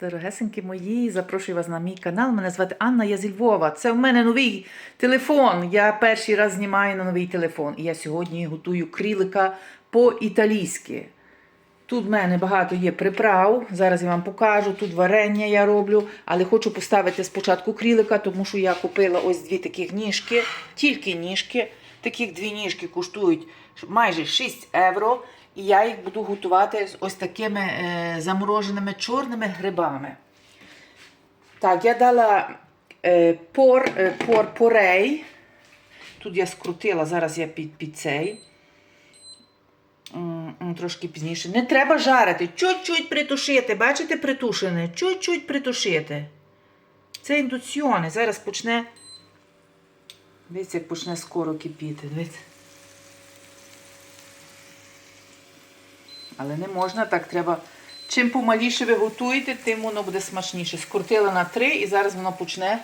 Дорогесенькі мої, запрошую вас на мій канал. Мене звати Анна, я зі Львова. Це в мене новий телефон. Я перший раз знімаю на новий телефон. І я сьогодні готую крілика по-італійськи. Тут в мене багато є приправ. Зараз я вам покажу. Тут варення я роблю, але хочу поставити спочатку крілика, тому що я купила ось дві таких ніжки, тільки ніжки. Таких дві ніжки коштують майже 6 євро. І я їх буду готувати з ось такими е, замороженими чорними грибами. Так, я дала е, пор, е, пор, порей. Тут я скрутила, зараз я під, під цей. Трошки пізніше. Не треба жарити. Чуть-чуть притушити. Бачите, притушене? Чуть-чуть притушити. Це індуціони. Зараз почне. Дивіться, як почне скоро кипіти. Дивіться. Але не можна так, треба. Чим помаліше ви готуєте, тим воно буде смачніше. Скрутила на три і зараз воно почне.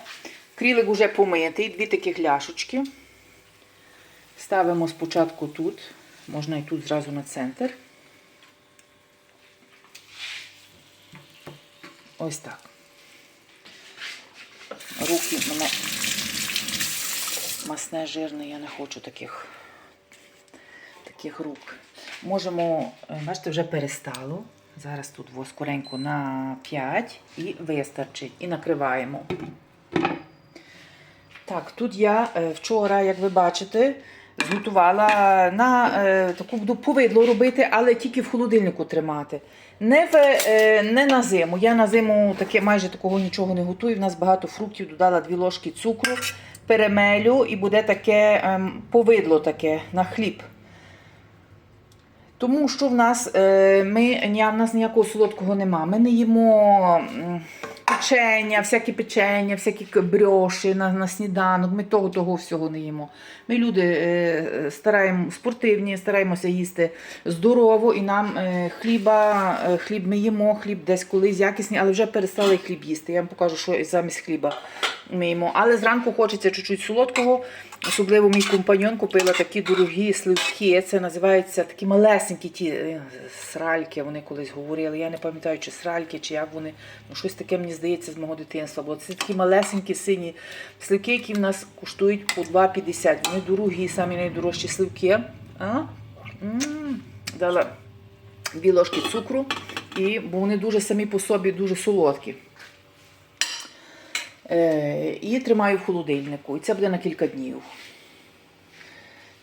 Крілик уже помитий, дві такі ляшечки. Ставимо спочатку тут, можна і тут зразу на центр. Ось так. Руки мене масне, жирне, я не хочу таких, таких рук. Можемо, е, бачите, вже перестало. Зараз тут во скоренько на 5 і вистачить. І накриваємо. Так, тут я е, вчора, як ви бачите, зготувала на е, таку буду повидло робити, але тільки в холодильнику тримати. Не, в, е, не на зиму. Я на зиму таке майже такого нічого не готую. У нас багато фруктів, додала 2 ложки цукру, перемелю і буде таке ем, повидло таке на хліб. Тому що в нас е, ми, ні, в нас ніякого солодкого нема. Ми не їмо печення, всякі печення, всякі брьоші на, на сніданок. Ми того того всього не їмо. Ми люди е, стараємо, спортивні, стараємося їсти здорово, і нам е, хліба, хліб ми їмо, хліб десь колись якісний, але вже перестали хліб їсти. Я вам покажу, що замість хліба ми їмо. Але зранку хочеться чуть-чуть солодкого. Особливо мій компаньон купила такі дорогі сливки. Це називаються такі малесенькі ті е, сральки. Вони колись говорили. Я не пам'ятаю, чи сральки, чи як вони. Ну, щось таке мені здається з мого дитинства. Бо це такі малесенькі сині сливки, які в нас коштують по 2,50. Вони дорогі, самі найдорожчі сливки. А? Дала дві ложки цукру, і, бо вони дуже самі по собі дуже солодкі. Е, і тримаю в холодильнику. І це буде на кілька днів.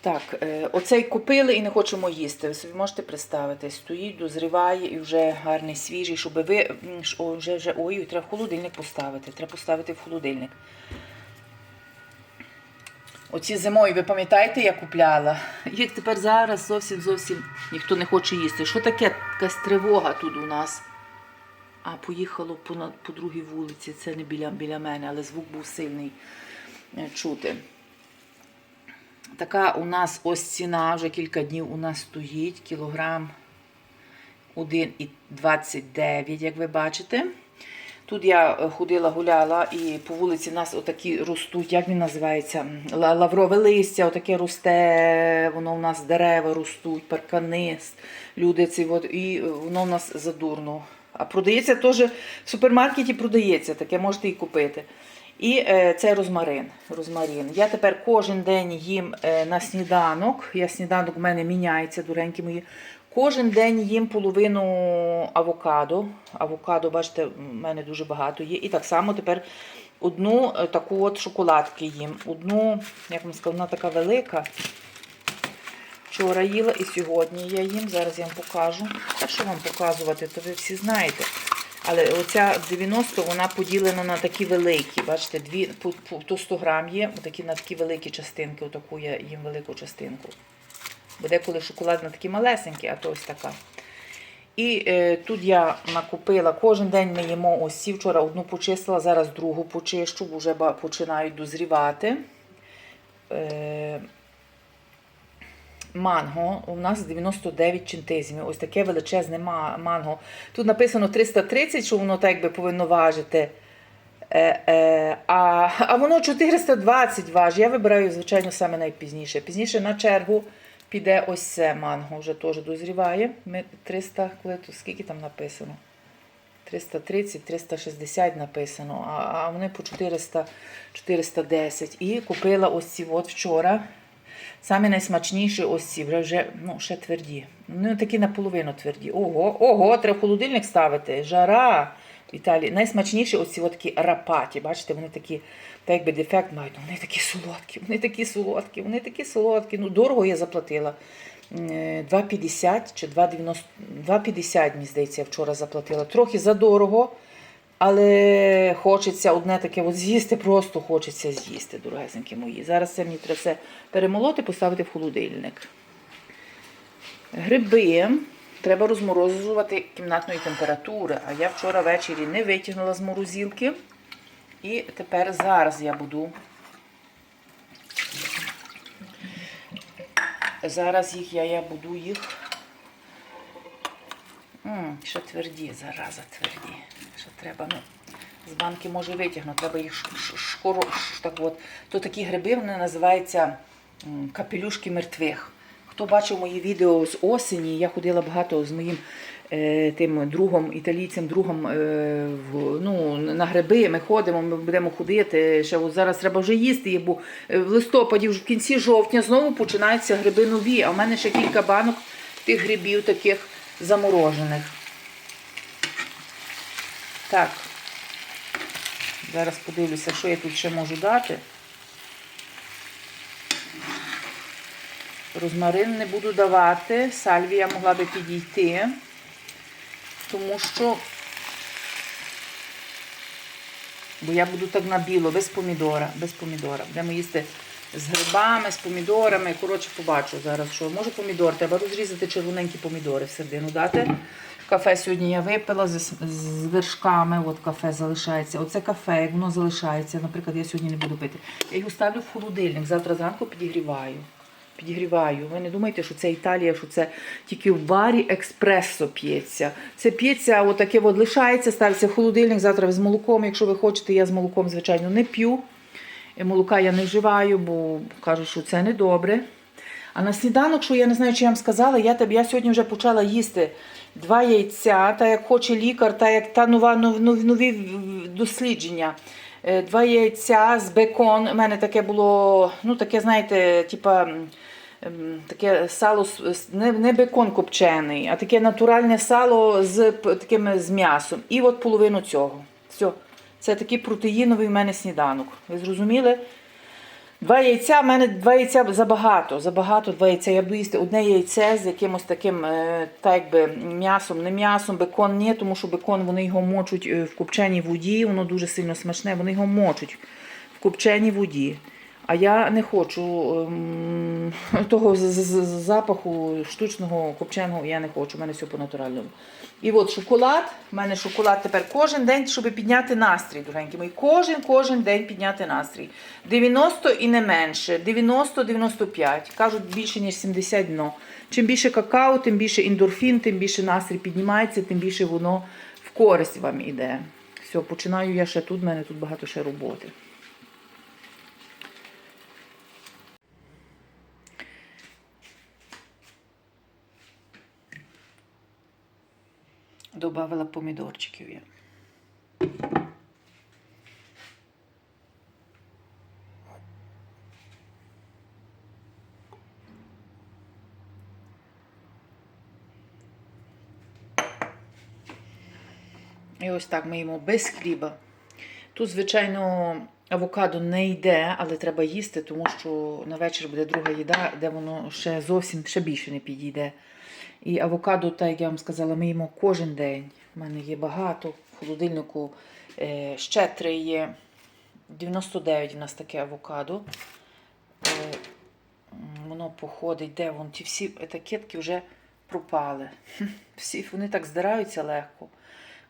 Так, е, оцей купили і не хочемо їсти. Ви собі можете представити, стоїть, дозріває і вже гарний свіжий, щоб ви вже, вже ой, треба в холодильник поставити. Треба поставити в холодильник. Оці зимою, ви пам'ятаєте, я купляла? Їх тепер зараз зовсім зовсім ніхто не хоче їсти. Що таке якась тривога тут у нас? А поїхало по, по другій вулиці, це не біля, біля мене, але звук був сильний е, чути. Така у нас ось ціна, вже кілька днів у нас стоїть, кілограм 1,29, як ви бачите. Тут я е, ходила, гуляла, і по вулиці в нас отакі ростуть, як він називається? Лаврове листя, отаке росте, воно у нас дерева ростуть, паркани, люди ці, от, і е, воно у нас задурно. А продається теж в супермаркеті продається, таке можете і купити. І е, це розмарин. розмарин. Я тепер кожен день їм е, на сніданок. Я сніданок у мене міняється, дуренькі мої. Кожен день їм половину авокадо. Авокадо, бачите, в мене дуже багато є. І так само тепер одну е, таку от шоколадки їм. Одну, як вам сказати, вона така велика. Вчора їла і сьогодні я їм. Зараз я вам покажу. А що вам показувати, то ви всі знаєте. Але оця 90 вона поділена на такі великі. Бачите, дві, по, по, то 100 грам є, такі, на такі великі частинки. Отаку я їм велику частинку. Бо деколи шоколад на такі малесенькі, а то ось така. І е, тут я накупила, кожен день ми їмо ось. Вчора одну почистила, зараз другу почищу, бо вже починають дозрівати. Е, манго у нас 99 центизмів. Ось таке величезне манго. Тут написано 330, що воно так якби повинно важити. Е, е, а, а воно 420 важить. Я вибираю, звичайно, саме найпізніше. Пізніше на чергу піде ось це манго, вже теж дозріває. Ми 300, коли тут, скільки там написано? 330-360 написано, а, а вони по 400, 410. І купила ось ці от вчора. Самі найсмачніші ось ці, вже, ну, ще тверді. Ну, такі наполовину тверді. Ого, ого, треба в холодильник ставити. Жара. В Італії. Найсмачніші ось ці такі рапаті. Бачите, вони такі, так якби дефект мають. Ну, вони такі солодкі, вони такі солодкі, вони такі солодкі. Ну, дорого я заплатила. Е, 2,50 чи 2,90, 2,50, мені здається, я вчора заплатила. Трохи задорого, але хочеться одне таке от з'їсти, просто хочеться з'їсти, дорогесенькі мої. Зараз це мені треба все перемолоти, поставити в холодильник. Гриби треба розморозувати кімнатної температури. А я вчора ввечері не витягнула з морозилки. І тепер зараз я буду. Зараз їх я, я буду їх. М, ще тверді, зараза тверді. Ще треба, ну, з банки може витягнути, треба їх ш- ш- шкоро, ш- так от. То такі гриби вони називаються капелюшки мертвих. Хто бачив мої відео з осені, я ходила багато з моїм е, тим другом, італійцем, другом е, в, ну, на гриби. Ми ходимо, ми будемо ходити. Ще от зараз треба вже їсти, бо е, в листопаді, в кінці жовтня, знову починаються гриби нові. А в мене ще кілька банок тих грибів таких заморожених. Так. Зараз подивлюся, що я тут ще можу дати. Розмарин не буду давати, сальвія могла би підійти, тому що, бо я буду так на біло, без помідора, без помідора. Будемо їсти з грибами, з помідорами. Коротше, побачу зараз, що може помідор, треба розрізати червоненькі помідори в середину дати. Кафе сьогодні я випила з, з вершками, от кафе залишається. Оце кафе, як воно залишається. Наприклад, я сьогодні не буду пити. Я його ставлю в холодильник, завтра зранку підігріваю. Підігріваю. Ви не думайте, що це Італія, що це тільки в барі експресо п'ється. Це п'ється, отаке от лишається, ставиться в холодильник, завтра з молоком. Якщо ви хочете, я з молоком, звичайно, не п'ю. Молока я не вживаю, бо кажу, що це не добре. А на сніданок, що я не знаю, чи я вам сказала, я, тебе, я сьогодні вже почала їсти два яйця, та як хоче лікар, та як та нова нов- нов- нові дослідження. Е, Два яйця з бекон. У мене таке було, ну таке, знаєте, типа. Таке сало не, не бекон копчений, а таке натуральне сало з таким з м'ясом. І от половину цього. Все. Це такий протеїновий в мене сніданок. Ви зрозуміли? Два яйця, в мене два яйця забагато. Забагато два яйця. Я буду їсти одне яйце з якимось таким, е, так якби м'ясом, не м'ясом, бекон ні, тому що бекон вони його мочуть е, в копченій воді, воно дуже сильно смачне, вони його мочуть в копченій воді. А я не хочу ем, того запаху штучного копченого, я не хочу, у мене все по-натуральному. І от шоколад, в мене шоколад тепер кожен день, щоб підняти настрій, дорогенькі мої. Кожен, кожен день підняти настрій. 90 і не менше, 90-95. Кажуть, більше, ніж 70 дно. Чим більше какао, тим більше ендорфін, тим більше настрій піднімається, тим більше воно в користь вам іде. Все, починаю я ще тут, в мене тут багато ще роботи. Добавила помідорчиків я. І ось так ми їмо без хліба. Тут, звичайно, авокадо не йде, але треба їсти, тому що на вечір буде друга їда, де воно ще зовсім ще більше не підійде. І авокадо, так як я вам сказала, ми їмо кожен день. У мене є багато. В холодильнику е, ще три є. 99 в нас таке авокадо. Е, воно походить, де вон ті всі етикетки вже пропали. Всі вони так здираються легко.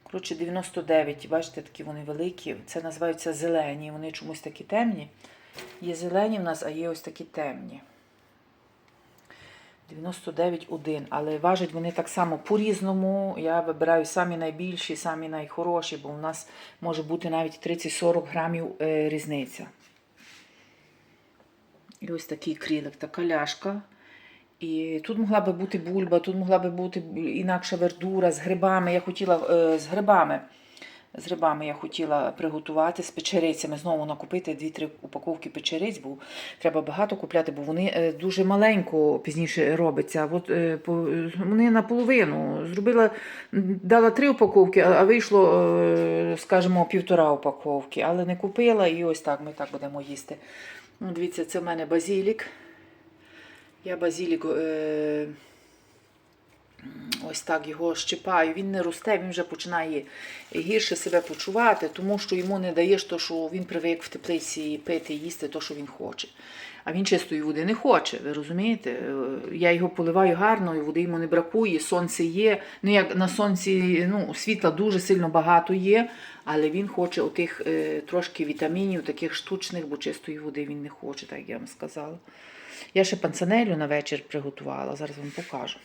Коротше, 99, бачите, такі вони великі. Це називаються зелені. Вони чомусь такі темні. Є зелені в нас, а є ось такі темні. 99,1. Але важать вони так само по-різному. Я вибираю самі найбільші, самі найхороші, бо у нас може бути навіть 30-40 грамів е, різниця. І ось такий крілик, така ляшка. І тут могла би бути бульба, тут могла би бути інакша вердура з грибами. Я хотіла е, з грибами. З грибами я хотіла приготувати з печерицями. Знову накупити 2-3 упаковки печериць, бо треба багато купляти, бо вони е, дуже маленько пізніше робиться. От, е, вони наполовину. Зробила, дала 3 упаковки, а а вийшло, е, скажімо, півтора упаковки. Але не купила і ось так ми так будемо їсти. Ну, Дивіться, це в мене базілік. Я базілік. Е, Ось так його щипаю. Він не росте, він вже починає гірше себе почувати, тому що йому не даєш то, що він привик в теплиці пити, їсти то, що він хоче. А він чистої води не хоче, ви розумієте? Е, Я його поливаю гарно, води йому не бракує, сонце є. Ну, як на сонці ну, світла дуже сильно багато є, але він хоче отих е, трошки вітамінів, таких штучних, бо чистої води він не хоче, так як я вам сказала. Я ще панцанелю на вечір приготувала, зараз вам покажу.